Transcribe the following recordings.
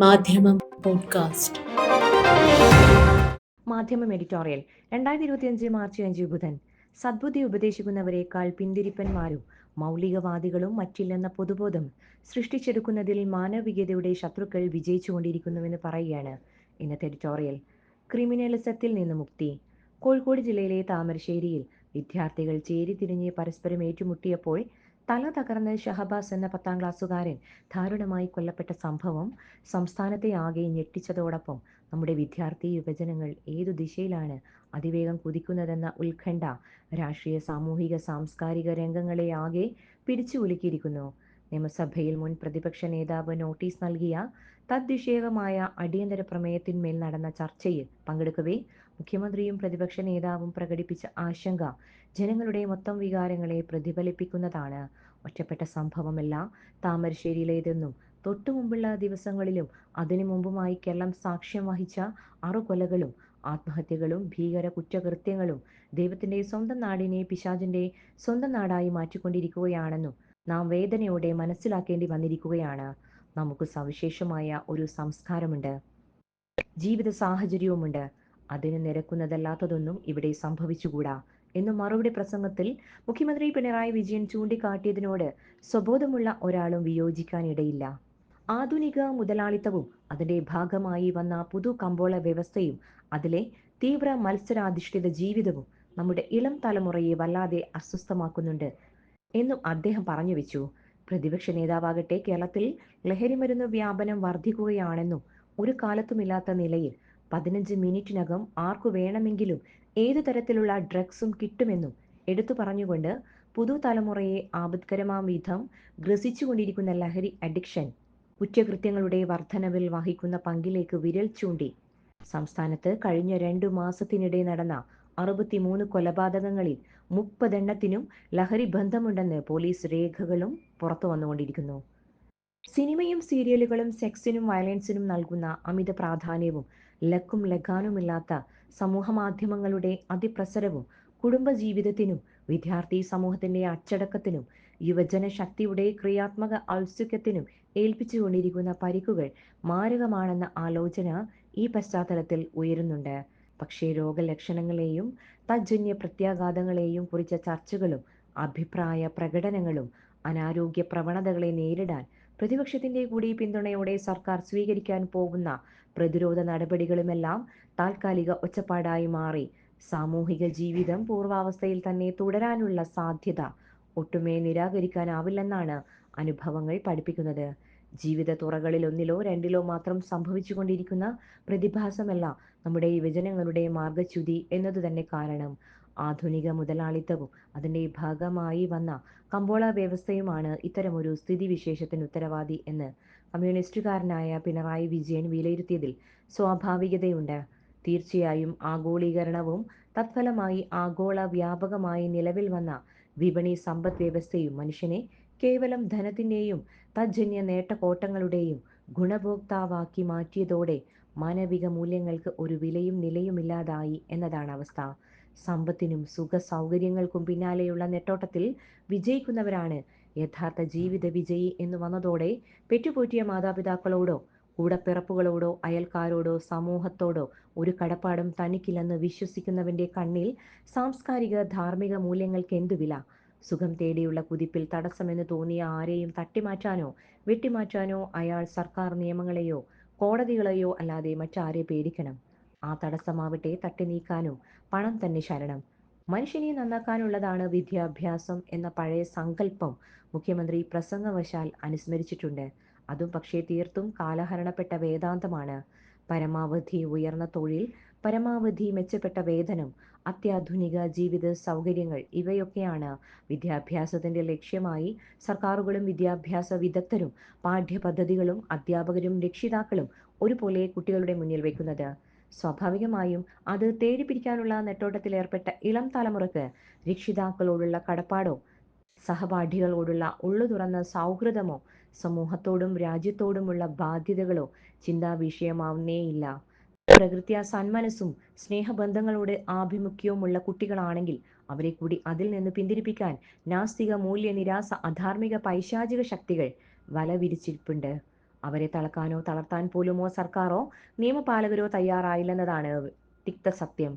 മാധ്യമം പോഡ്കാസ്റ്റ്. മാധ്യമം എഡിറ്റോറിയൽ. രണ്ടായിരത്തി ഇരുപത്തിയഞ്ച് മാർച്ച് അഞ്ച് ബുധൻ. സദ്ബുദ്ധി ഉപദേശിക്കുന്നവരെക്കാൾ പിന്തിരിപ്പന്മാരും മൗലികവാദികളും മറ്റില്ലെന്ന പൊതുബോധം സൃഷ്ടിച്ചെടുക്കുന്നതിൽ മാനവികതയുടെ ശത്രുക്കൾ വിജയിച്ചുകൊണ്ടിരിക്കുന്നുവെന്ന് പറയുകയാണ് ഇന്നത്തെ എഡിറ്റോറിയൽ. ക്രിമിനലിസത്തിൽ നിന്ന് മുക്തി. കോഴിക്കോട് ജില്ലയിലെ താമരശ്ശേരിയിൽ വിദ്യാർത്ഥികൾ ചേരിതിരിഞ്ഞ് പരസ്പരം ഏറ്റുമുട്ടിയപ്പോൾ തല തകർന്ന് ഷഹബാസ് എന്ന പത്താം ക്ലാസ്സുകാരൻ ദാരുണമായി കൊല്ലപ്പെട്ട സംഭവം സംസ്ഥാനത്തെ ആകെ ഞെട്ടിച്ചതോടൊപ്പം നമ്മുടെ വിദ്യാർത്ഥി യുവജനങ്ങൾ ഏതു ദിശയിലാണ് അതിവേഗം കുതിക്കുന്നതെന്ന ഉത്കണ്ഠ രാഷ്ട്രീയ സാമൂഹിക സാംസ്കാരിക രംഗങ്ങളെ ആകെ പിടിച്ചു കുലുക്കിയിരിക്കുന്നു. നിയമസഭയിൽ മുൻ പ്രതിപക്ഷ നേതാവ് നോട്ടീസ് നൽകിയ തദ്വിഷയകമായ അടിയന്തര പ്രമേയത്തിന്മേൽ നടന്ന ചർച്ചയിൽ പങ്കെടുക്കവേ മുഖ്യമന്ത്രിയും പ്രതിപക്ഷ നേതാവും പ്രകടിപ്പിച്ച ആശങ്ക ജനങ്ങളുടെ മൊത്തം വികാരങ്ങളെ പ്രതിഫലിപ്പിക്കുന്നതാണ്. ഒറ്റപ്പെട്ട സംഭവമല്ല താമരശ്ശേരിയിലേതെന്നും തൊട്ടുമുമ്പുള്ള ദിവസങ്ങളിലും അതിനു മുമ്പുമായി കേരളം സാക്ഷ്യം വഹിച്ച അറുകൊലകളും ആത്മഹത്യകളും ഭീകര കുറ്റകൃത്യങ്ങളും ദൈവത്തിന്റെ സ്വന്തം നാടിനെ പിശാചിന്റെ സ്വന്തം നാടായി മാറ്റിക്കൊണ്ടിരിക്കുകയാണെന്നും നാം വേദനയോടെ മനസ്സിലാക്കേണ്ടി വന്നിരിക്കുകയാണ്. നമുക്ക് സവിശേഷമായ ഒരു സംസ്കാരമുണ്ട്. ജീവിത സാഹചര്യവുമുണ്ട്. അതിന് നിരക്കുന്നതല്ലാത്തതൊന്നും ഇവിടെ സംഭവിച്ചുകൂടാ? എന്ന് മറുപടി പ്രസംഗത്തിൽ മുഖ്യമന്ത്രി പിണറായി വിജയൻ ചൂണ്ടിക്കാട്ടിയതിനോട് സ്വബോധമുള്ള ഒരാളും വിയോജിക്കാനിടയില്ല. ആധുനിക മുതലാളിത്തവും അതിന്റെ ഭാഗമായി വന്ന പുതു കമ്പോള വ്യവസ്ഥയും അതിലെ തീവ്ര മത്സരാധിഷ്ഠിത ജീവിതവും നമ്മുടെ ഇളം തലമുറയെ വല്ലാതെ അസ്വസ്ഥമാക്കുന്നുണ്ട് എന്നും അദ്ദേഹം പറഞ്ഞു വെച്ചു. പ്രതിപക്ഷ നേതാവാകട്ടെ കേരളത്തിൽ ലഹരിമരുന്ന് വ്യാപനം വർദ്ധിക്കുകയാണെന്നും ഒരു കാലത്തുമില്ലാത്ത നിലയിൽ പതിനഞ്ച് മിനിറ്റിനകം ആർക്കു വേണമെങ്കിലും ഏതു തരത്തിലുള്ള ഡ്രഗ്സും കിട്ടുമെന്നും എടുത്തു പറഞ്ഞുകൊണ്ട് പുതുതലമുറയെ ആപത്കരമാം വിധം ഗ്രസിച്ചുകൊണ്ടിരിക്കുന്ന ലഹരി അഡിക്ഷൻ കുറ്റകൃത്യങ്ങളുടെ വർധനവിൽ വഹിക്കുന്ന പങ്കിലേക്ക് വിരൽ ചൂണ്ടി. സംസ്ഥാനത്ത് കഴിഞ്ഞ രണ്ടു മാസത്തിനിടെ നടന്ന അറുപത്തിമൂന്ന് കൊലപാതകങ്ങളിൽ മുപ്പതെണ്ണത്തിനും ലഹരി ബന്ധമുണ്ടെന്ന് പോലീസ് രേഖകളും പുറത്തു വന്നുകൊണ്ടിരിക്കുന്നു. സിനിമയും സീരിയലുകളും സെക്സിനും വയലൻസിനും നൽകുന്ന അമിത പ്രാധാന്യവും ലക്കും ലഗാനുമില്ലാത്ത സമൂഹ മാധ്യമങ്ങളുടെ അതിപ്രസരവും കുടുംബജീവിതത്തിനും വിദ്യാർത്ഥി സമൂഹത്തിന്റെ അച്ചടക്കത്തിനും യുവജന ശക്തിയുടെ ക്രിയാത്മക ഔത്സുക്യത്തിനും ഏൽപ്പിച്ചുകൊണ്ടിരിക്കുന്ന പരിക്കുകൾ മാരകമാണെന്ന ആലോചന ഈ പശ്ചാത്തലത്തിൽ ഉയരുന്നുണ്ട്. പക്ഷേ രോഗലക്ഷണങ്ങളെയും തജ്ജന്യ പ്രത്യാഘാതങ്ങളെയും കുറിച്ച ചർച്ചകളും അഭിപ്രായ പ്രകടനങ്ങളും അനാരോഗ്യ പ്രവണതകളെ നേരിടാൻ പ്രതിപക്ഷത്തിന്റെ കൂടി പിന്തുണയോടെ സർക്കാർ സ്വീകരിക്കാൻ പോകുന്ന പ്രതിരോധ നടപടികളുമെല്ലാം താൽക്കാലിക ഒച്ചപ്പാടായി മാറി. സാമൂഹിക ജീവിതം പൂർവാവസ്ഥയിൽ തന്നെ തുടരാനുള്ള സാധ്യത ഒട്ടുമേ നിരാകരിക്കാനാവില്ലെന്നാണ് അനുഭവങ്ങൾ പഠിപ്പിക്കുന്നത്. ജീവിത തുറകളിൽ ഒന്നിലോ രണ്ടിലോ മാത്രം സംഭവിച്ചുകൊണ്ടിരിക്കുന്ന പ്രതിഭാസമല്ല നമ്മുടെ യുവജനങ്ങളുടെ മാർഗച്യുതി എന്നതു തന്നെ കാരണം. ആധുനിക മുതലാളിത്തവും അതിന്റെ ഭാഗമായി വന്ന കമ്പോള വ്യവസ്ഥയുമാണ് ഇത്തരമൊരു സ്ഥിതിവിശേഷത്തിന് ഉത്തരവാദി എന്ന് കമ്മ്യൂണിസ്റ്റുകാരനായ പിണറായി വിജയൻ വിലയിരുത്തിയതിൽ സ്വാഭാവികതയുണ്ട്. തീർച്ചയായും ആഗോളീകരണവും തത്ഫലമായി ആഗോള വ്യാപകമായി നിലവിൽ വന്ന വിപണി സമ്പദ് വ്യവസ്ഥയും മനുഷ്യനെ കേവലം ധനത്തിന്റെയും തജ്ജന്യ നേട്ടക്കോട്ടങ്ങളുടെയും ഗുണഭോക്താവാക്കി മാറ്റിയതോടെ മാനവിക മൂല്യങ്ങൾക്ക് ഒരു വിലയും നിലയുമില്ലാതായി എന്നതാണ് അവസ്ഥ. സമ്പത്തിനും സുഖ സൗകര്യങ്ങൾക്കും പിന്നാലെയുള്ള നെട്ടോട്ടത്തിൽ വിജയിക്കുന്നവരാണ്. യഥാർത്ഥ ജീവിത വിജയി എന്ന് വന്നതോടെ പെറ്റുപോറ്റിയ മാതാപിതാക്കളോടോ കൂടപ്പിറപ്പുകളോടോ അയൽക്കാരോടോ സമൂഹത്തോടോ ഒരു കടപ്പാടും തനിക്കില്ലെന്ന് വിശ്വസിക്കുന്നവന്റെ കണ്ണിൽ സാംസ്കാരിക ധാർമ്മിക മൂല്യങ്ങൾക്ക് എന്തു വില? സുഖം തേടിയുള്ള കുതിപ്പിൽ തടസ്സമെന്ന് തോന്നിയ ആരെയും തട്ടിമാറ്റാനോ വെട്ടിമാറ്റാനോ അയാൾ സർക്കാർ നിയമങ്ങളെയോ കോടതികളെയോ അല്ലാതെ മറ്റാരെ പേടിക്കണം. ആ തടസ്സമാവട്ടെ തട്ടി നീക്കാനോ? പണം തന്നെ ശരണം. മനുഷ്യനെ നന്നാക്കാനുള്ളതാണ് വിദ്യാഭ്യാസം എന്ന പഴയ സങ്കല്പം മുഖ്യമന്ത്രി പ്രസംഗവശാൽ അനുസ്മരിച്ചിട്ടുണ്ട്. അതും പക്ഷേ തീർത്തും കാലഹരണപ്പെട്ട വേദാന്തമാണ്. പരമാവധി ഉയർന്ന തൊഴിൽ പരമാവധി മെച്ചപ്പെട്ട വേതനം അത്യാധുനിക ജീവിത സൗകര്യങ്ങൾ ഇവയൊക്കെയാണ് വിദ്യാഭ്യാസത്തിന്റെ ലക്ഷ്യമായി സർക്കാരുകളും വിദ്യാഭ്യാസ വിദഗ്ധരും പാഠ്യപദ്ധതികളും അധ്യാപകരും രക്ഷിതാക്കളും ഒരുപോലെ കുട്ടികളുടെ മുന്നിൽ വെക്കുന്നത്. സ്വാഭാവികമായും അത് തേടിപ്പിടിക്കാനുള്ള നെട്ടോട്ടത്തിൽ ഏർപ്പെട്ട ഇളം തലമുറയ്ക്ക് രക്ഷിതാക്കളോടുള്ള കടപ്പാടോ സഹപാഠികളോടുള്ള ഉള്ളു തുറന്ന സൗഹൃദമോ സമൂഹത്തോടും രാജ്യത്തോടുമുള്ള ബാധ്യതകളോ ചിന്താ വിഷയമാവുന്നേയില്ല പ്രകൃത്യ സന്മനസ്സും സ്നേഹബന്ധങ്ങളോട് ആഭിമുഖ്യവുമുള്ള കുട്ടികളാണെങ്കിൽ അവരെ കൂടി അതിൽ നിന്ന് പിന്തിരിപ്പിക്കാൻ നാസ്തിക മൂല്യനിരാസ അധാർമിക പൈശാചിക ശക്തികൾ വല വിരിച്ചിരിപ്പുണ്ട് അവരെ തളക്കാനോ തളർത്താൻ പോലുമോ സർക്കാരോ നിയമപാലകരോ തയ്യാറായില്ലെന്നതാണ് തിക്തസത്യം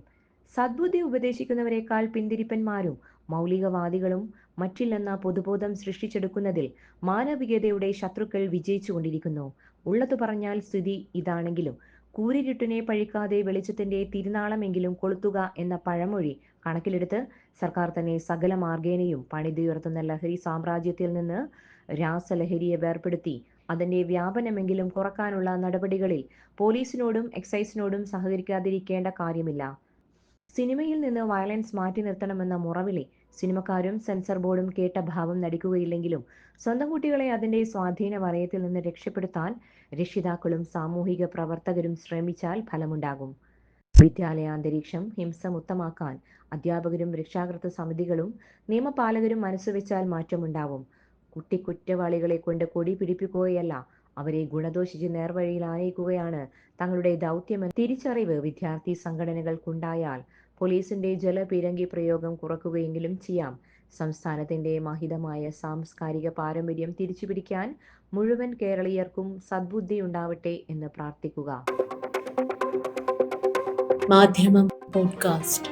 സദ്ബുദ്ധി ഉപദേശിക്കുന്നവരെക്കാൾ പിന്തിരിപ്പന്മാരും മൗലികവാദികളും മറ്റില്ലെന്ന പൊതുബോധം സൃഷ്ടിച്ചെടുക്കുന്നതിൽ മാനവികതയുടെ ശത്രുക്കൾ വിജയിച്ചുകൊണ്ടിരിക്കുന്നു. ഉള്ളതു പറഞ്ഞാൽ സ്ഥിതി ഇതാണെങ്കിലും കൂരിരുട്ടിനെ പഴിക്കാതെ വെളിച്ചത്തിന്റെ തിരുനാളമെങ്കിലും കൊളുത്തുക എന്ന പഴമൊഴി കണക്കിലെടുത്ത് സർക്കാർ തന്നെ സകല മാർഗേനയും പണിതുയർത്തുന്ന ലഹരി സാമ്രാജ്യത്തിൽ നിന്ന് രാസലഹരിയെ വേർപെടുത്തി അതിന്റെ വ്യാപനമെങ്കിലും കുറക്കാനുള്ള നടപടികളിൽ പോലീസിനോടും എക്സൈസിനോടും സഹകരിക്കാതിരിക്കേണ്ട കാര്യമില്ല. സിനിമയിൽ നിന്ന് വയലൻസ് മാറ്റി നിർത്തണമെന്ന മുറവിളി സിനിമക്കാരും സെൻസർ ബോർഡും കേട്ട ഭാവം നടിക്കുകയില്ലെങ്കിലും സ്വന്തം കുട്ടികളെ അതിന്റെ സ്വാധീന വലയത്തിൽ നിന്ന് രക്ഷപ്പെടുത്താൻ രക്ഷിതാക്കളും സാമൂഹിക പ്രവർത്തകരും ശ്രമിച്ചാൽ ഫലമുണ്ടാകും. വിദ്യാലയ അന്തരീക്ഷം ഹിംസമുക്തമാക്കാൻ അധ്യാപകരും രക്ഷാകർതൃ സമിതികളും നിയമപാലകരും മനസ്സുവെച്ചാൽ മാറ്റമുണ്ടാവും. കുട്ടി കുറ്റവാളികളെ കൊണ്ട് കൊടി പിടിപ്പിക്കുകയല്ല അവരെ ഗുണദോഷിച്ച് നേർവഴിയിൽ ആനയിക്കുകയാണ് തങ്ങളുടെ ദൗത്യമെന്ന തിരിച്ചറിവ് വിദ്യാർത്ഥി സംഘടനകൾക്കുണ്ടായാൽ പോലീസിന്റെ ജലപീരങ്കി പ്രയോഗം കുറക്കുകയെങ്കിലും ചെയ്യാം. സംസ്ഥാനത്തിന്റെ മഹിതമായ സാംസ്കാരിക പാരമ്പര്യം തിരിച്ചുപിടിക്കാൻ മുഴുവൻ കേരളീയർക്കും സദ്ബുദ്ധി ഉണ്ടാവട്ടെ എന്ന് പ്രാർത്ഥിക്കുക. മാധ്യമം പോഡ്കാസ്റ്റ്.